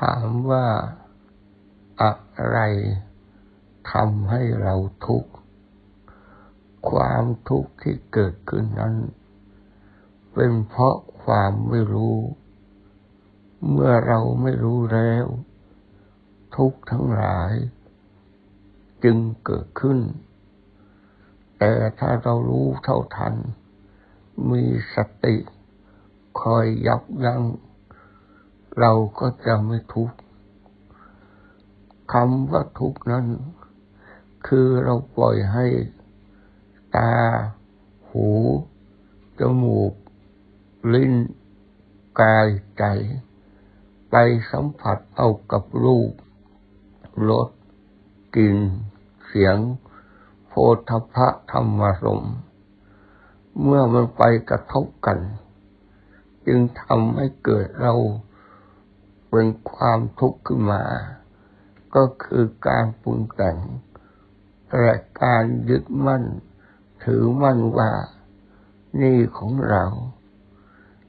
ถามว่าอะไรทำให้เราทุกข์ ความทุกข์ที่เกิดขึ้นนั้น เป็นเพราะความไม่รู้ เมื่อเราไม่รู้แล้ว ทุกข์ทั้งหลาย จึงเกิดขึ้น แต่ถ้าเรารู้เท่าทัน มีสติ คอยยับยัง้ง เราก็จะไม่ทุกข์คำว่าทุกข์นั้น คือเราปล่อยให้ตา หู จมูก ลิ้น กายใจ ไปสัมผัสเอากับรูปรสกลิ่น เสียง โพธพะธรรมรมเมื่อมันไปกระทบกัน จึงทำให้เกิดเรา เป็นความทุกข์ขึ้นมา ก็คือการปรุงแต่งและการยึดมั่น ถือมั่นว่า นี่ของเรา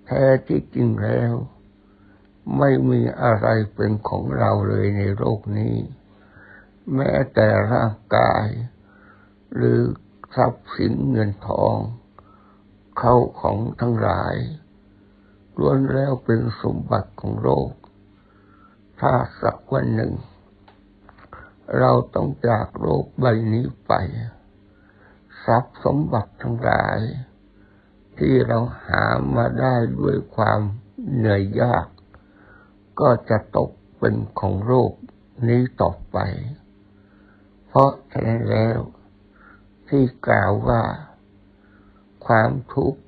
แท้ที่จริงแล้ว ไม่มีอะไรเป็นของเราเลยในโลกนี้ แม้แต่ร่างกาย หรือทรัพย์สินเงินทอง เข้าของทั้งหลายล้วนแล้วเป็นสมบัติของโลก ถ้าสักวันหนึ่ง เราต้องจากโลกใบนี้ไป ทรัพย์สมบัติทั้งหลาย ที่เราหามาได้ด้วยความเหนื่อยยาก ก็จะตกเป็นของโลกนี้ต่อไป เพราะฉะนั้นแล้ว ที่กล่าวว่า ความทุกข์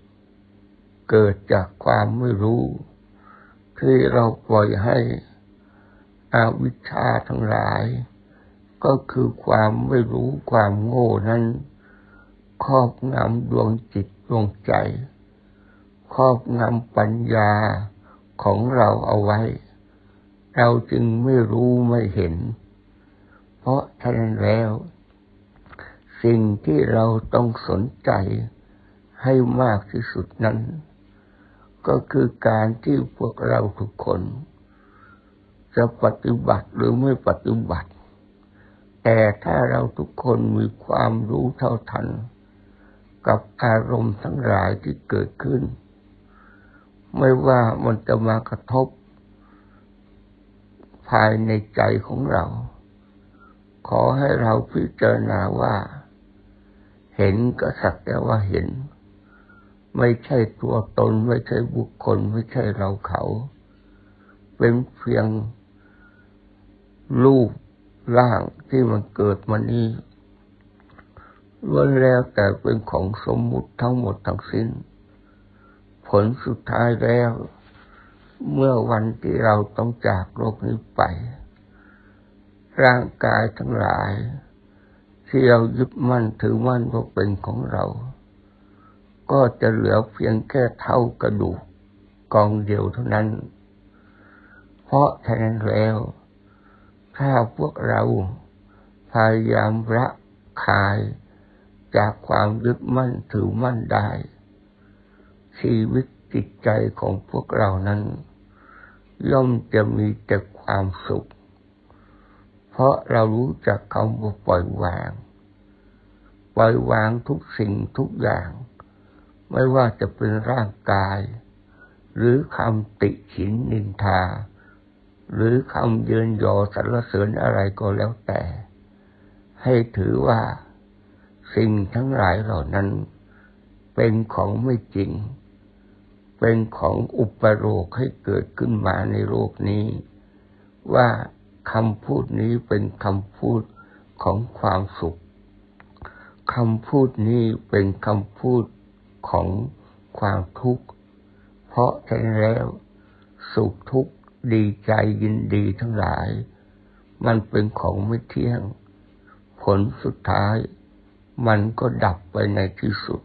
เกิดจากความไม่รู้ ที่เราปล่อยให้ อวิชชาทั้งหลาย ก็คือความไม่รู้ความโง่นั้น ครอบงำดวงจิตดวงใจ ครอบงำปัญญาของเราเอาไว้ เราจึงไม่รู้ไม่เห็น เพราะฉะนั้นแล้ว สิ่งที่เราต้องสนใจให้มากที่สุดนั้น ก็คือการที่พวกเราทุกคน จะปฏิบัติหรือไม่ปฏิบัติ แต่ถ้าเราทุกคนมีความรู้เท่าทัน กับอารมณ์ทั้งหลายที่เกิดขึ้น ไม่ว่ามันจะมากระทบ ภายในใจของเรา ขอให้เราพิจารณาว่า เห็นก็สักแต่ว่าเห็น ไม่ใช่ตัวตน ไม่ใช่บุคคล ไม่ใช่เราเขา เป็นเพียง รูปร่างที่มันเกิดมานี้ล้วนแล้วแต่เป็นของสมมุติทั้งหมดทั้งสิ้น ผลสุดท้ายแล้ว เมื่อวันที่เราต้องจากโลกนี้ไป ร่างกายทั้งหลาย ที่เรายึดมั่นถือมั่นว่าเป็นของเรา ก็จะเหลือเพียงแค่เท่ากระดูกกองเดียวเท่านั้น เพราะฉะนั้นแล้ว ถ้าพวกเราพยายามละคายจากความยึดมั่นถือมั่นได้ ชีวิตจิตใจของพวกเรานั้น ย่อมจะมีแต่ความสุข เพราะเรารู้จักคำว่าปล่อยวาง ปล่อยวางทุกสิ่งทุกอย่าง ไม่ว่าจะเป็นร่างกาย หรือคำติฉินนินทา หรือคำเยืนยอสรรเสริญอะไรก็แล้วแต่ ให้ถือว่าสิ่งทั้งหลายเหล่านั้น เป็นของไม่จริง เป็นของอุปโลกให้เกิดขึ้นมาในโลกนี้ ว่าคำพูดนี้เป็นคำพูดของความสุขคำพูดนี้เป็นคำพูดของความทุกข์ เพราะฉะนั้นแล้วสุขทุกข์ ดีใจยินดีทั้งหลาย มันเป็นของไม่เที่ยง ผลสุดท้าย มันก็ดับไปในที่สุด